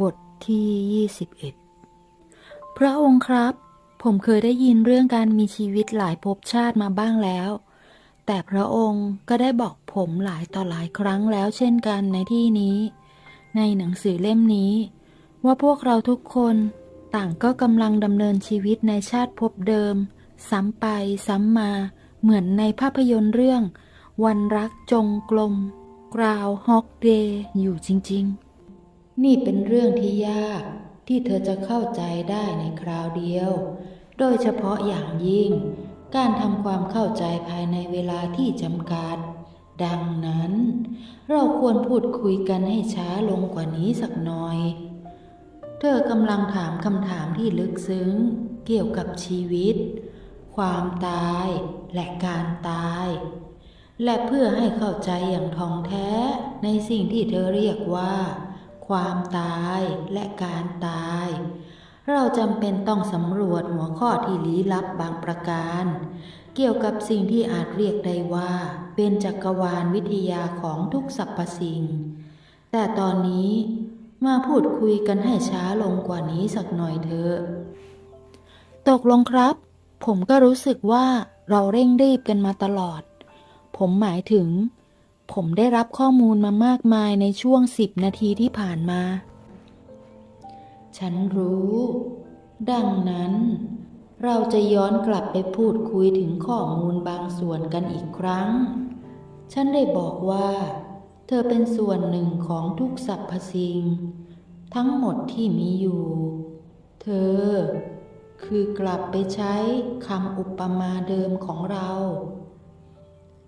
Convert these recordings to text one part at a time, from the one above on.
บทที่ 21 พระองค์ครับ ผมเคยได้ยินเรื่องการมีชีวิตหลายภพชาติมาบ้างแล้ว แต่พระองค์ก็ได้บอกผมหลายต่อหลายครั้งแล้วเช่นกันในที่นี้ ในหนังสือเล่มนี้ ว่าพวกเราทุกคนต่างก็กำลังดำเนินชีวิตในชาติภพเดิม ซ้ำไปซ้ำมาเหมือนในภาพยนตร์เรื่อง วันรักจงกลม กราวฮอกเดย์อยู่จริง ๆ นี่เป็นเรื่องที่ยากที่เธอจะเข้าใจได้ในคราวเดียว โดยเฉพาะอย่างยิ่ง การทำความเข้าใจภายในเวลาที่จำกัด ดังนั้น เราควรพูดคุยกันให้ช้าลงกว่านี้สักหน่อย เธอกำลังถามคำถามที่ลึกซึ้ง เกี่ยวกับชีวิต ความตายและการตาย และเพื่อให้เข้าใจอย่างท่องแท้ในสิ่งที่เธอเรียกว่า ความตายและการตาย เราจำเป็นต้องสำรวจหัวข้อที่ลี้ลับบางประการ เกี่ยวกับสิ่งที่อาจเรียกได้ว่า เป็นจักรวาลวิทยาของทุกสรรพสิ่ง แต่ตอนนี้มาพูดคุยกันให้ช้าลงกว่านี้สักหน่อยเถอะตกลงครับ ผมก็รู้สึกว่าเราเร่งรีบกันมาตลอด ผมหมายถึง ผมได้รับข้อมูลมามากมายในช่วงสิบนาทีที่ผ่านมา ฉันรู้ ดังนั้น เราจะย้อนกลับไปพูดคุยถึงข้อมูลบางส่วนกันอีกครั้ง ฉันได้บอกว่า เธอเป็นส่วนหนึ่งของทุกสรรพสิ่ง ทั้งหมดที่มีอยู่ เธอ คือกลับไปใช้คำอุปมาเดิมของเรา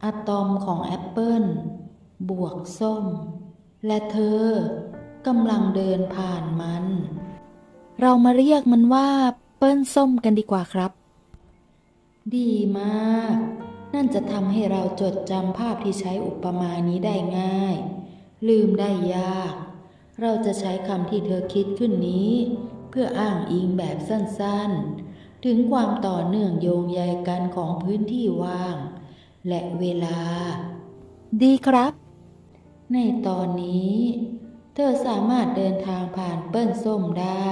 อะตอมของแอปเปิลบวกส้ม และเธอกำลังเดินผ่านมัน เรามาเรียกมันว่า เปิ้ลส้มกันดีกว่าครับ ดีมาก นั่นจะทำให้เราจดจำภาพที่ใช้อุปมานี้ได้ง่าย ลืมได้ยาก เราจะใช้คำที่เธอคิดขึ้นนี้ เพื่ออ้างอิงแบบสั้นๆ ถึงความต่อเนื่องโยงใยกันของพื้นที่ว่าง และเวลา ดีครับ ในตอนนี้ เธอสามารถเดินทางผ่านเปิ้ลส้มได้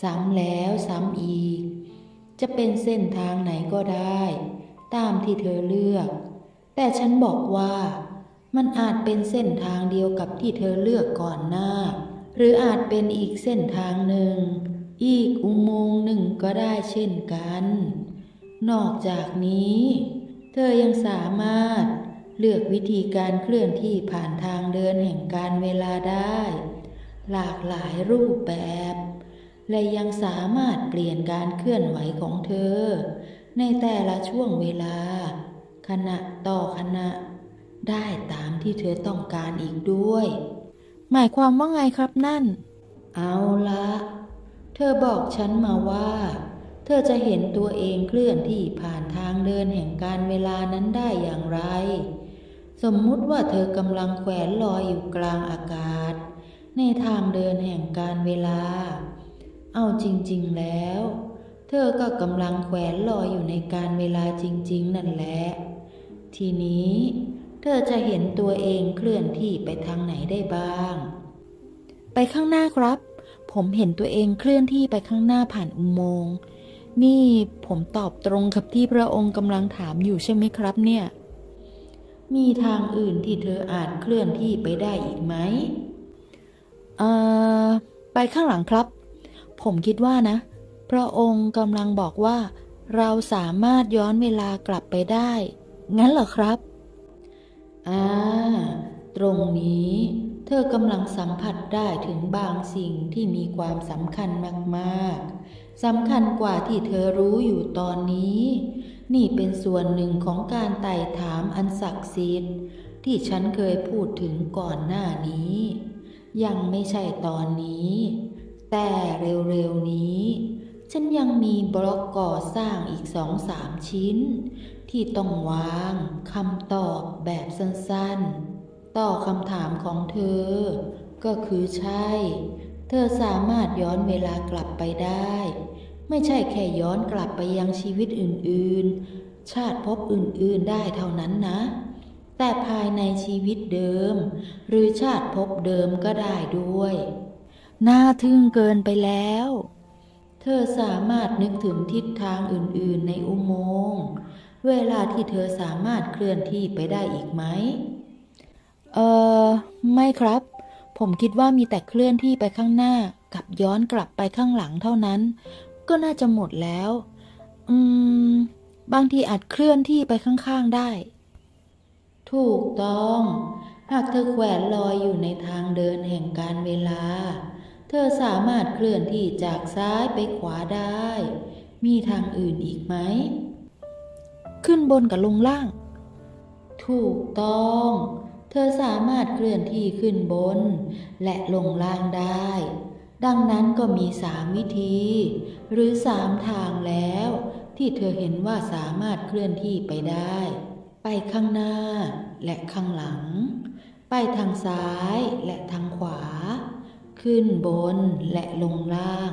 ซ้ำแล้วซ้ำอีก จะเป็นเส้นทางไหนก็ได้ ตามที่เธอเลือก แต่ฉันบอกว่า มันอาจเป็นเส้นทางเดียวกับที่เธอเลือกก่อนหน้า หรืออาจเป็นอีกเส้นทางหนึ่ง อีกอุโมงค์หนึ่งก็ได้เช่นกัน นอกจากนี้เธอยังสามารถเลือกวิธีการเคลื่อนที่ผ่านทางเดินแห่งการเวลาได้ หลากหลายรูปแบบ และยังสามารถเปลี่ยนการเคลื่อนไหวของเธอ ในแต่ละช่วงเวลา ขณะต่อขณะ ได้ตามที่เธอต้องการอีกด้วย หมายความว่าไงครับนั่น เอาละ เธอบอกฉันมาว่า เธอจะเห็นตัวเองเคลื่อนที่ผ่านทางเดินแห่งการเวลานั้นได้อย่างไร สมมุติว่าเธอกำลังแขวนลอยอยู่กลางอากาศ ในทางเดินแห่งการเวลา เอาจริง ๆ แล้ว เธอก็กำลังแขวนลอยอยู่ในการเวลาจริง ๆ นั่นแหละ ทีนี้ เธอจะเห็นตัวเองเคลื่อนที่ไปทางไหนได้บ้าง ไปข้างหน้าครับ ผมเห็นตัวเองเคลื่อนที่ไปข้างหน้าผ่านอุโมงค์ นี่ผมตอบตรงกับที่พระองค์กำลังถามอยู่ใช่ไหมครับเนี่ย มีทางอื่นที่เธออาจเคลื่อนที่ไปได้อีกไหมเอ่อไปข้างหลังครับ ผมคิดว่านะ พระองค์กำลังบอกว่า เราสามารถย้อนเวลากลับไปได้ งั้นเหรอครับอ่าตรงนี้เธอกำลังสัมผัสได้ถึงบางสิ่งที่มีความสำคัญมาก ๆ สำคัญกว่าที่เธอรู้อยู่ตอนนี้ นี่เป็นส่วนหนึ่งของการไต่ถามอันศักดิ์สิทธิ์ที่ฉันเคยพูดถึงก่อนหน้านี้ ยังไม่ใช่ตอนนี้ แต่เร็วๆนี้ ฉันยังมีบล็อกก่อสร้างอีกสองสามชิ้น ที่ต้องวางคำตอบแบบสั้นๆ ต่อคำถามของเธอ ก็คือใช่ เธอสามารถย้อนเวลากลับไปได้ ไม่ใช่แค่ย้อนกลับไปยังชีวิตอื่นๆ ชาติภพอื่นๆได้เท่านั้นนะ แต่ภายในชีวิตเดิม หรือชาติภพเดิมก็ได้ด้วย น่าทึ่งเกินไปแล้ว เธอสามารถนึกถึงทิศทางอื่นๆในอุโมงค์เวลาที่เธอสามารถเคลื่อนที่ไปได้อีกไหม เออไม่ครับ ผมคิดว่ามีแต่เคลื่อนที่ไปข้างหน้ากับย้อนกลับไปข้างหลังเท่านั้น ก็น่าจะหมดแล้ว อืม บางทีอาจเคลื่อนที่ไปข้างๆได้ ถูกต้อง หากเธอแขวนลอยอยู่ในทางเดินแห่งการเวลา เธอสามารถเคลื่อนที่จากซ้ายไปขวาได้ มีทางอื่นอีกไหม ขึ้นบนกับลงล่าง ถูกต้องเธอสามารถเคลื่อนที่ขึ้นบน และลงล่างได้ ดังนั้นก็มีสามวิธี หรือสามทางแล้ว ที่เธอเห็นว่าสามารถเคลื่อนที่ไปได้ ไปข้างหน้าและข้างหลัง ไปทางซ้ายและทางขวา ขึ้นบนและลงล่าง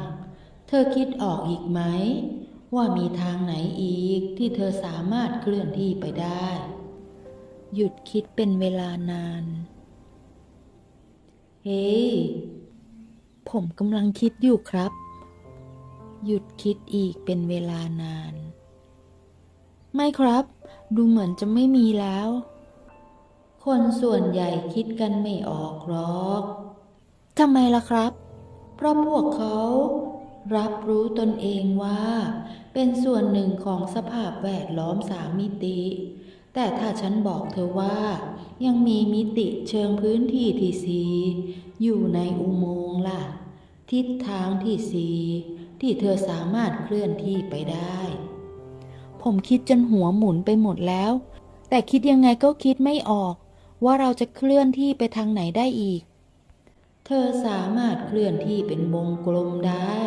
เธอคิดออกอีกไหม ว่ามีทางไหนอีกที่เธอสามารถเคลื่อนที่ไปได้ หยุดคิดเป็นเวลานาน เฮ้ ผมกำลังคิดอยู่ครับ หยุดคิดอีกเป็นเวลานาน ไม่ครับ ดูเหมือนจะไม่มีแล้ว คนส่วนใหญ่คิดกันไม่ออกหรอกทำไมล่ะครับ เพราะพวกเขารับรู้ตนเองว่า เป็นส่วนหนึ่งของสภาพแวดล้อมสามมิติ แต่ถ้าฉันบอกเธอว่า ยังมีมิติเชิงพื้นที่ที่สี่อยู่ในอุโมงค์ล่ะ ทิศทางที่สี่ที่เธอสามารถเคลื่อนที่ไปได้ ผมคิดจนหัวหมุนไปหมดแล้ว แต่คิดยังไงก็คิดไม่ออก ว่าเราจะเคลื่อนที่ไปทางไหนได้อีก เธอสามารถเคลื่อนที่เป็นวงกลมได้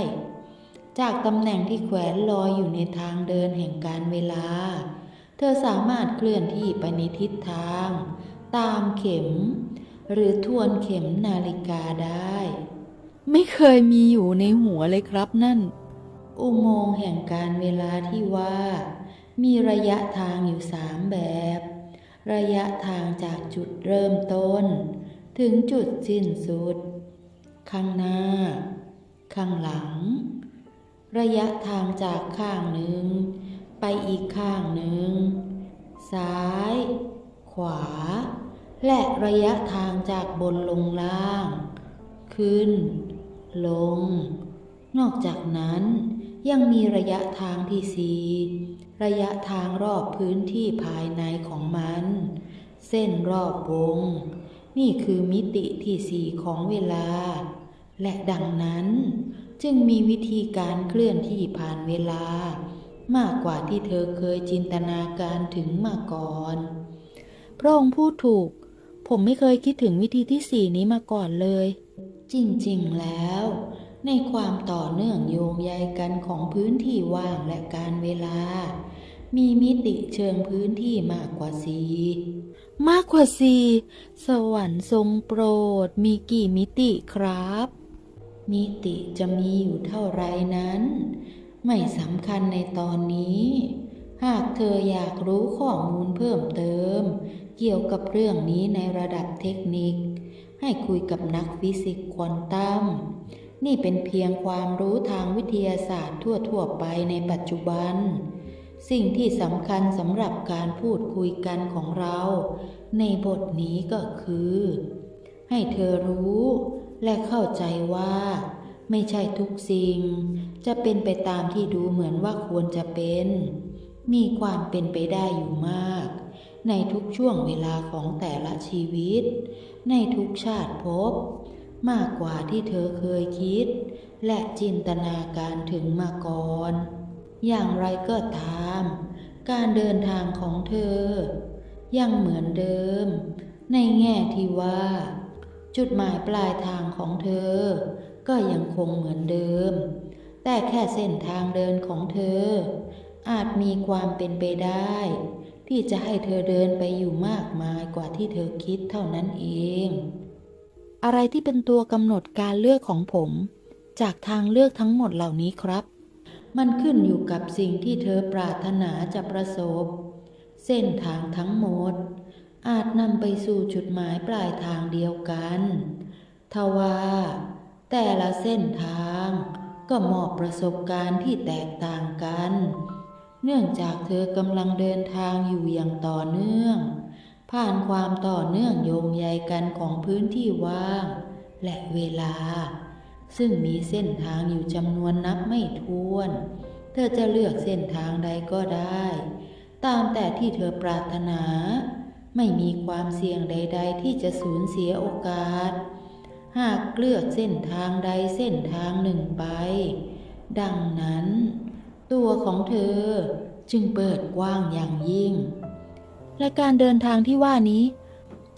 จากตำแหน่งที่แขวนลอยอยู่ในทางเดินแห่งการเวลา เธอสามารถเคลื่อนที่ไปในทิศทาง ตามเข็ม หรือทวนเข็มนาฬิกาได้ ไม่เคยมีอยู่ในหัวเลยครับนั่น อุโมงค์แห่งการเวลาที่ว่า มีระยะทางอยู่สามแบบ ระยะทางจากจุดเริ่มต้น ถึงจุดสิ้นสุด ข้างหน้า ข้างหลัง ระยะทางจากข้างหนึ่ง ไปอีกข้างหนึ่ง ซ้าย ขวา และระยะทางจากบนลงล่าง ขึ้น ลง นอกจากนั้นยังมีระยะทางที่สี่ระยะทางรอบพื้นที่ภายในของมัน เส้นรอบวง นี่คือมิติที่สี่ของเวลา และดังนั้น จึงมีวิธีการเคลื่อนที่ผ่านเวลา มากกว่าที่เธอเคยจินตนาการถึงมาก่อน พระองค์พูดถูก ผมไม่เคยคิดถึงวิธีที่สี่นี้มาก่อนเลย จริงๆแล้ว ในความต่อเนื่องโยงใยกันของพื้นที่ว่างและการเวลา มีมิติเชิงพื้นที่มากกว่าสี่มากกว่าสี่สวรรค์ทรงโปรดมีกี่มิติครับ มิติจะมีอยู่เท่าไรนั้น ไม่สำคัญในตอนนี้ หากเธออยากรู้ข้อมูลเพิ่มเติม เกี่ยวกับเรื่องนี้ในระดับเทคนิค ให้คุยกับนักฟิสิกส์ควอนตัมนี่เป็นเพียงความรู้ทางวิทยาศาสตร์ทั่ว ๆ ไปในปัจจุบัน สิ่งที่สำคัญสำหรับการพูดคุยกันของเรา ในบทนี้ก็คือ ให้เธอรู้และเข้าใจว่า ไม่ใช่ทุกสิ่ง จะเป็นไปตามที่ดูเหมือนว่าควรจะเป็น มีความเป็นไปได้อยู่มาก ในทุกช่วงเวลาของแต่ละชีวิต ในทุกชาติภพมากกว่าที่เธอเคยคิด และจินตนาการถึงมาก่อน อย่างไรก็ตาม การเดินทางของเธอ ยังเหมือนเดิม ในแง่ที่ว่า จุดหมายปลายทางของเธอ ก็ยังคงเหมือนเดิม แต่แค่เส้นทางเดินของเธอ อาจมีความเป็นไปได้ ที่จะให้เธอเดินไปอยู่มากมายกว่าที่เธอคิดเท่านั้นเอง อะไรที่เป็นตัวกำหนดการเลือกของผม จากทางเลือกทั้งหมดเหล่านี้ครับ มันขึ้นอยู่กับสิ่งที่เธอปรารถนาจะประสบ เส้นทางทั้งหมด อาจนำไปสู่จุดหมายปลายทางเดียวกันทว่าแต่ละเส้นทาง ก็มอบประสบการณ์ที่แตกต่างกัน เนื่องจากเธอกำลังเดินทางอยู่อย่างต่อเนื่อง ผ่านความต่อเนื่องโยงใยกันของพื้นที่ว่าง และเวลา ซึ่งมีเส้นทางอยู่จำนวนนับไม่ถ้วน เธอจะเลือกเส้นทางใดก็ได้ ตามแต่ที่เธอปรารถนา ไม่มีความเสี่ยงใด ๆ ที่จะสูญเสียโอกาส หากเลือกเส้นทางใดเส้นทางหนึ่งไป ดังนั้น ตัวของเธอจึงเปิดกว้างอย่างยิ่ง และการเดินทางที่ว่านี้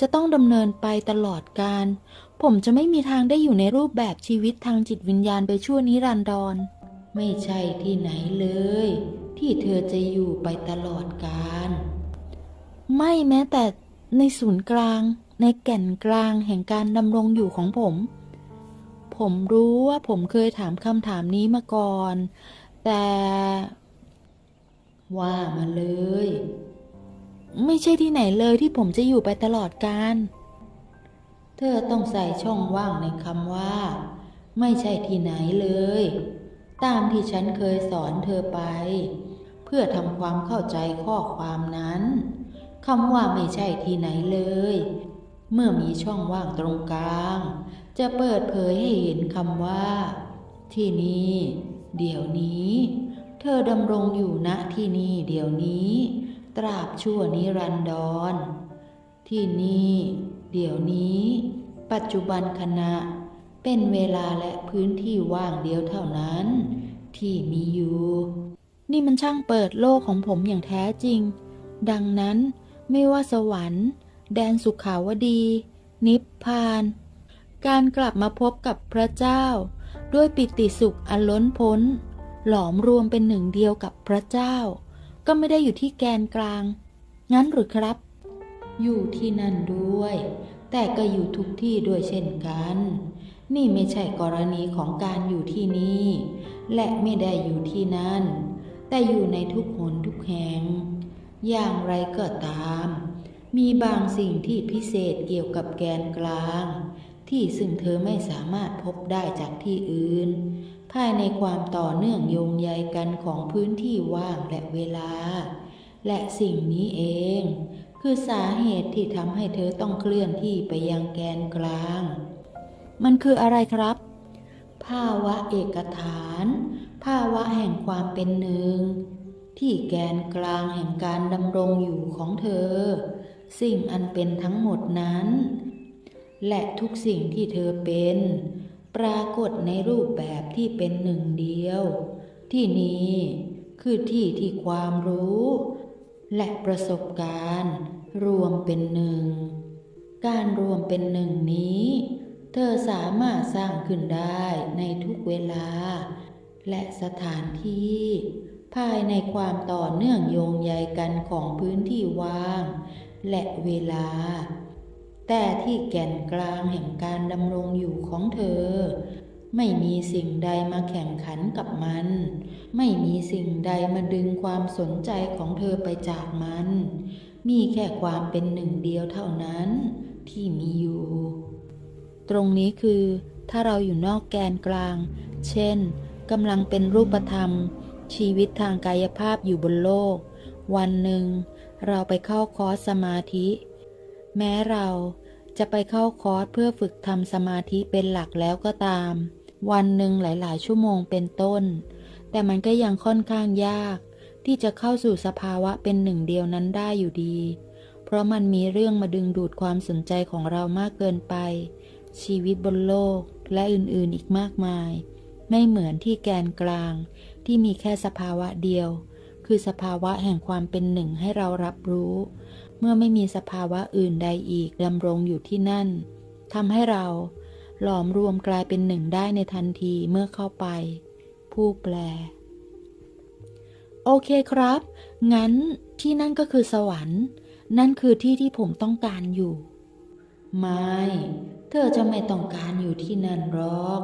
จะต้องดำเนินไปตลอดการ ผมจะไม่มีทางได้อยู่ในรูปแบบชีวิตทางจิตวิญญาณไปชั่วนิรันดร ไม่ใช่ที่ไหนเลย ที่เธอจะอยู่ไปตลอดกาลไม่แม้แต่ในศูนย์กลาง ในแก่นกลางแห่งการดำรงอยู่ของผม ผมรู้ว่าผมเคยถามคำถามนี้มาก่อน แต่ ว่ามาเลย ไม่ใช่ที่ไหนเลยที่ผมจะอยู่ไปตลอดกาลเธอต้องใส่ช่องว่างในคำว่า ไม่ใช่ที่ไหนเลย ตามที่ฉันเคยสอนเธอไป เพื่อทำความเข้าใจข้อความนั้นคำว่าไม่ใช่ที่ไหนเลย เมื่อมีช่องว่างตรงกลาง จะเปิดเผยให้เห็นคำว่า ที่นี่ เดี๋ยวนี้ เธอดำรงอยู่ณที่นี่เดี๋ยวนี้ ตราบชั่วนิรันดร ที่นี่ เดี๋ยวนี้ ปัจจุบันขณะ เป็นเวลาและพื้นที่ว่างเดียวเท่านั้น ที่มีอยู่ นี่มันช่างเปิดโลกของผมอย่างแท้จริง ดังนั้นไม่ว่าสวรรค์ แดนสุขาวดี นิพพาน การกลับมาพบกับพระเจ้า ด้วยปิติสุขอันล้นพ้น หลอมรวมเป็นหนึ่งเดียวกับพระเจ้า ก็ไม่ได้อยู่ที่แกนกลาง งั้นหรือครับ อยู่ที่นั่นด้วย แต่ก็อยู่ทุกที่ด้วยเช่นกัน นี่ไม่ใช่กรณีของการอยู่ที่นี่ และไม่ได้อยู่ที่นั่น แต่อยู่ในทุกหนทุกแห่ง อย่างไรก็ตาม มีบางสิ่งที่พิเศษเกี่ยวกับแกนกลาง ที่ซึ่งเธอไม่สามารถพบได้จากที่อื่น ภายในความต่อเนื่องโยงใยกันของพื้นที่ว่างและเวลา และสิ่งนี้เอง คือสาเหตุที่ทำให้เธอต้องเคลื่อนที่ไปยังแกนกลาง มันคืออะไรครับ ภาวะเอกฐาน ภาวะแห่งความเป็นหนึ่ง ที่แกนกลางแห่งการดำรงอยู่ของเธอ สิ่งอันเป็นทั้งหมดนั้น และทุกสิ่งที่เธอเป็น ปรากฏในรูปแบบที่เป็นหนึ่งเดียว ที่นี้คือที่ที่ความรู้ และประสบการณ์ รวมเป็นหนึ่ง การรวมเป็นหนึ่งนี้ เธอสามารถสร้างขึ้นได้ในทุกเวลา และสถานที่ ภายในความต่อเนื่องโยงใยกันของพื้นที่ว่าง และเวลา แต่ที่แก่นกลางแห่งการดำรงอยู่ของเธอ ไม่มีสิ่งใดมาแข่งขันกับมัน ไม่มีสิ่งใดมาดึงความสนใจของเธอไปจากมัน มีแค่ความเป็นหนึ่งเดียวเท่านั้น ที่มีอยู่ ตรงนี้คือถ้าเราอยู่นอกแกนกลาง เช่น กำลังเป็นรูปธรรม ชีวิตทางกายภาพอยู่บนโลก วันหนึ่ง เราไปเข้าคอร์สสมาธิ แม้เราจะไปเข้าคอร์สเพื่อฝึกทำสมาธิเป็นหลักแล้วก็ตาม วันหนึ่งหลาย ๆ ชั่วโมงเป็นต้น แต่มันก็ยังค่อนข้างยาก ที่จะเข้าสู่สภาวะเป็นหนึ่งเดียวนั้นได้อยู่ดี เพราะมันมีเรื่องมาดึงดูดความสนใจของเรามากเกินไป ชีวิตบนโลกและอื่น ๆ อีกมากมาย ไม่เหมือนที่แกนกลางที่มีแค่สภาวะเดียว คือสภาวะแห่งความเป็นหนึ่งให้เรารับรู้ เมื่อไม่มีสภาวะอื่นใดอีกดำรงอยู่ที่นั่นทำให้เราหลอมรวมกลายเป็นหนึ่งได้ในทันทีเมื่อเข้าไป ผู้แปล โอเคครับ งั้นที่นั่นก็คือสวรรค์ นั่นคือที่ที่ผมต้องการอยู่ ไม่ เธอจะไม่ต้องการอยู่ที่นั่นหรอก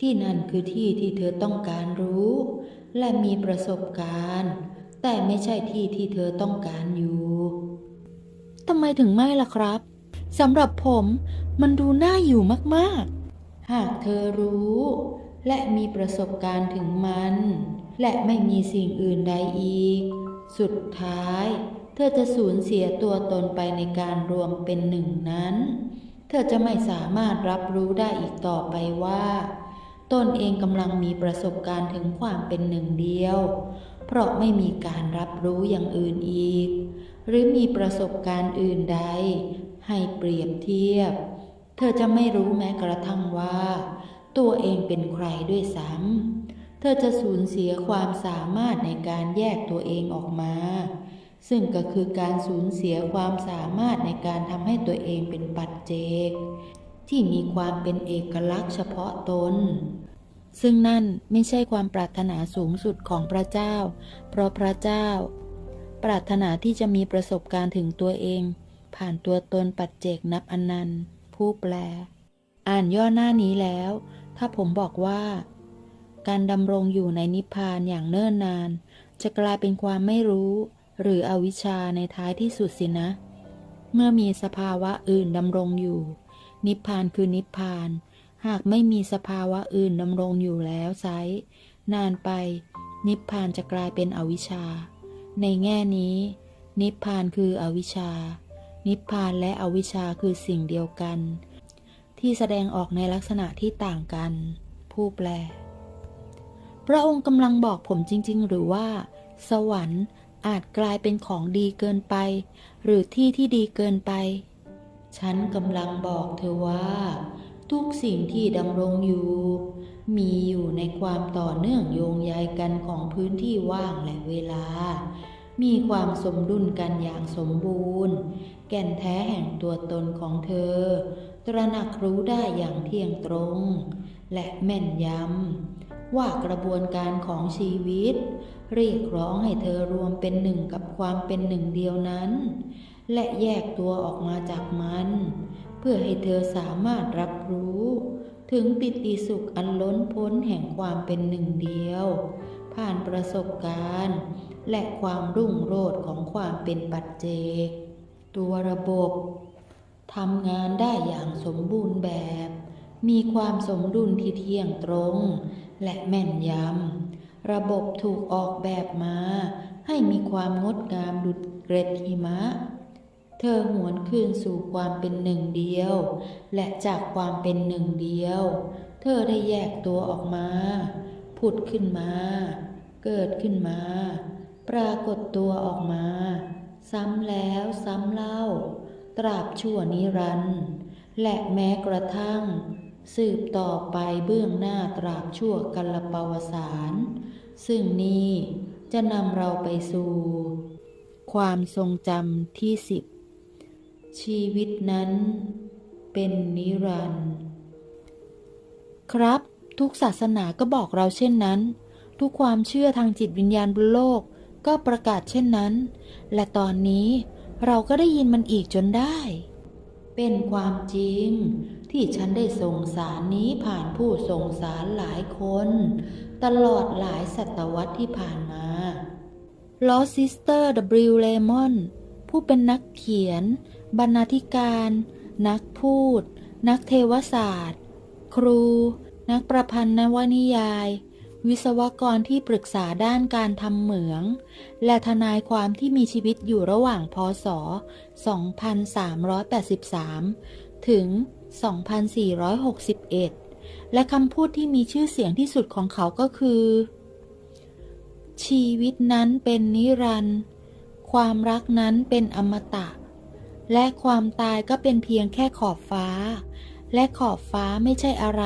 ที่นั่นคือที่ที่เธอต้องการรู้ และมีประสบการณ์ แต่ไม่ใช่ที่ที่เธอต้องการอยู่ทำไมถึงไม่ล่ะครับสำหรับผมมันดูน่าอยู่มากหากเธอรู้ และมีประสบการณ์ถึงมัน และไม่มีสิ่งอื่นใดอีก สุดท้าย เธอจะสูญเสียตัวตนไปในการรวมเป็นหนึ่งนั้น เธอจะไม่สามารถรับรู้ได้อีกต่อไปว่า ตนเองกำลังมีประสบการณ์ถึงความเป็นหนึ่งเดียว เพราะไม่มีการรับรู้อย่างอื่นอีก หรือมีประสบการณ์อื่นใด ให้เปรียบเทียบ เธอจะไม่รู้แม้กระทั่งว่า ตัวเองเป็นใครด้วยซ้ำเธอจะสูญเสียความสามารถในการแยกตัวเองออกมา ซึ่งก็คือการสูญเสียความสามารถในการทำให้ตัวเองเป็นปัจเจก ที่มีความเป็นเอกลักษณ์เฉพาะตน ซึ่งนั่นไม่ใช่ความปรารถนาสูงสุดของพระเจ้า เพราะพระเจ้า ปรารถนาที่จะมีประสบการณ์ถึงตัวเอง ผ่านตัวตนปัจเจกนับอนันต์ ผู้แปล อ่านย่อหน้านี้แล้ว ถ้าผมบอกว่า การดำรงอยู่ในนิพพานอย่างเนิ่นนาน จะกลายเป็นความไม่รู้ หรืออวิชชาในท้ายที่สุดสินะ เมื่อมีสภาวะอื่นดำรงอยู่ นิพพานคือนิพพาน หากไม่มีสภาวะอื่นดำรงอยู่แล้วไซนานไป นิพพานจะกลายเป็นอวิชชา ในแง่นี้ นิพพานคืออวิชชา นิพพานและอวิชชาคือสิ่งเดียวกัน ที่แสดงออกในลักษณะที่ต่างกัน ผู้แปล พระองค์กำลังบอกผมจริง ๆ หรือว่า สวรรค์อาจกลายเป็นของดีเกินไป หรือที่ที่ดีเกินไป ฉันกำลังบอกเธอว่า ทุกสิ่งที่ดำรงอยู่ มีอยู่ในความต่อเนื่องโยงใยกันของพื้นที่ว่างและเวลา มีความสมดุลกันอย่างสมบูรณ์ แก่นแท้แห่งตัวตนของเธอ ตระหนักรู้ได้อย่างเที่ยงตรง และแม่นยำว่ากระบวนการของชีวิต เรียกร้องให้เธอรวมเป็นหนึ่งกับความเป็นหนึ่งเดียวนั้น และแยกตัวออกมาจากมัน เพื่อให้เธอสามารถรับรู้ ถึงปิติสุขอันล้นพ้นแห่งความเป็นหนึ่งเดียว ผ่านประสบการณ์ และความรุ่งโรจน์ของความเป็นปัจเจก ตัวระบบทำงานได้อย่างสมบูรณ์แบบ มีความสมดุลที่เที่ยงตรง และแม่นยำ ระบบถูกออกแบบมา ให้มีความงดงามดุจเกร็ดหิมะ เธอหวนคืนสู่ความเป็นหนึ่งเดียว และจากความเป็นหนึ่งเดียว เธอได้แยกตัวออกมา ผุดขึ้นมา เกิดขึ้นมา ปรากฏตัวออกมา ซ้ำแล้วซ้ำเล่า ตราบชั่วนิรันดร์และแม้กระทั่ง สืบต่อไปเบื้องหน้าตราบชั่วกัลปวสารซึ่งนี่จะนำเราไปสู่ ความทรงจำที่สิบ ชีวิตนั้นเป็นนิรันดร์ครับ ทุกศาสนาก็บอกเราเช่นนั้น ทุกความเชื่อทางจิตวิญญาณบนโลกก็ประกาศเช่นนั้น และตอนนี้เราก็ได้ยินมันอีกจนได้ เป็นความจริงที่ฉันได้ส่งสารนี้ผ่านผู้ส่งสารหลายคน ตลอดหลายศตวรรษที่ผ่านมาลอซิสเตอร์ W. เลมอน ผู้เป็นนักเขียน บรรณาธิการ นักพูด นักเทวศาสตร์ ครู นักประพันธ์นวนิยาย วิศวกรที่ปรึกษาด้านการทำเหมือง และทนายความที่มีชีวิตอยู่ระหว่างพศ 2383 ถึง 2461 และคำพูดที่มีชื่อเสียงที่สุดของเขาก็คือ ชีวิตนั้นเป็นนิรันดร์ ความรักนั้นเป็นอมตะ และความตายก็เป็นเพียงแค่ขอบฟ้า และขอบฟ้าไม่ใช่อะไร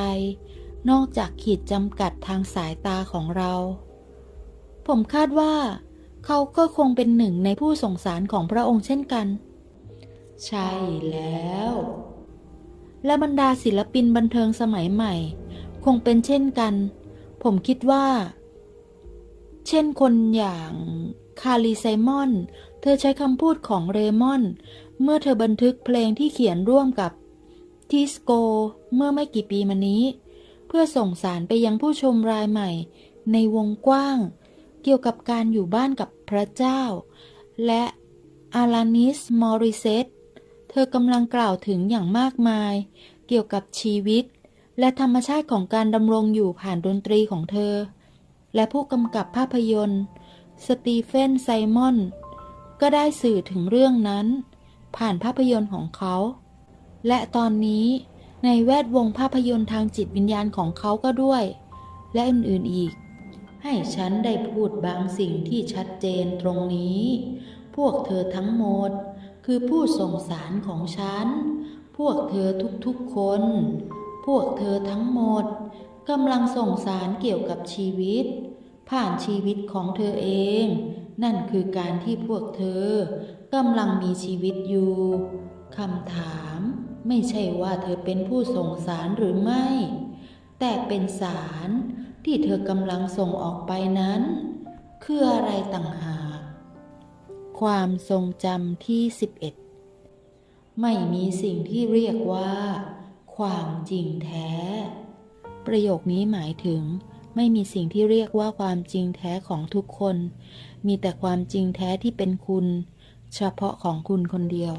นอกจากขีดจำกัดทางสายตาของเรา ผมคาดว่า เขาก็คงเป็นหนึ่งในผู้ส่งสารของพระองค์เช่นกัน ใช่แล้ว และบรรดาศิลปินบันเทิงสมัยใหม่ คงเป็นเช่นกัน ผมคิดว่า เช่นคนอย่าง คารีไซมอน เธอใช้คำพูดของเรมอน เมื่อเธอบันทึกเพลงที่เขียนร่วมกับทิสโก เมื่อไม่กี่ปีมานี้ เพื่อส่งสารไปยังผู้ชมรายใหม่ ในวงกว้าง เกี่ยวกับการอยู่บ้านกับพระเจ้า และอาลานิสมอริเซตเธอกำลังกล่าวถึงอย่างมากมาย เกี่ยวกับชีวิต และธรรมชาติของการดำรงอยู่ผ่านดนตรีของเธอ และผู้กำกับภาพยนตร์ สตีเฟนไซมอน ก็ได้สื่อถึงเรื่องนั้น ผ่านภาพยนตร์ของเขา และตอนนี้ในแวดวงภาพยนตร์ทางจิตวิญญาณของเขาก็ด้วย และอื่นๆอีก ให้ฉันได้พูดบางสิ่งที่ชัดเจนตรงนี้ พวกเธอทั้งหมด คือผู้ส่งสารของฉัน พวกเธอทุกๆคน พวกเธอทั้งหมดกำลังส่งสารเกี่ยวกับชีวิต ผ่านชีวิตของเธอเอง นั่นคือการที่พวกเธอกำลังมีชีวิตอยู่คำถาม ไม่ใช่ว่าเธอเป็นผู้ส่งสารหรือไม่ แต่เป็นสารที่เธอกำลังส่งออกไปนั้น คืออะไรต่างหาก ความทรงจำที่ 11 ไม่มีสิ่งที่เรียกว่า ความจริงแท้ ประโยคนี้หมายถึง ไม่มีสิ่งที่เรียกว่าความจริงแท้ของทุกคน มีแต่ความจริงแท้ที่เป็นคุณ เฉพาะของคุณคนเดียว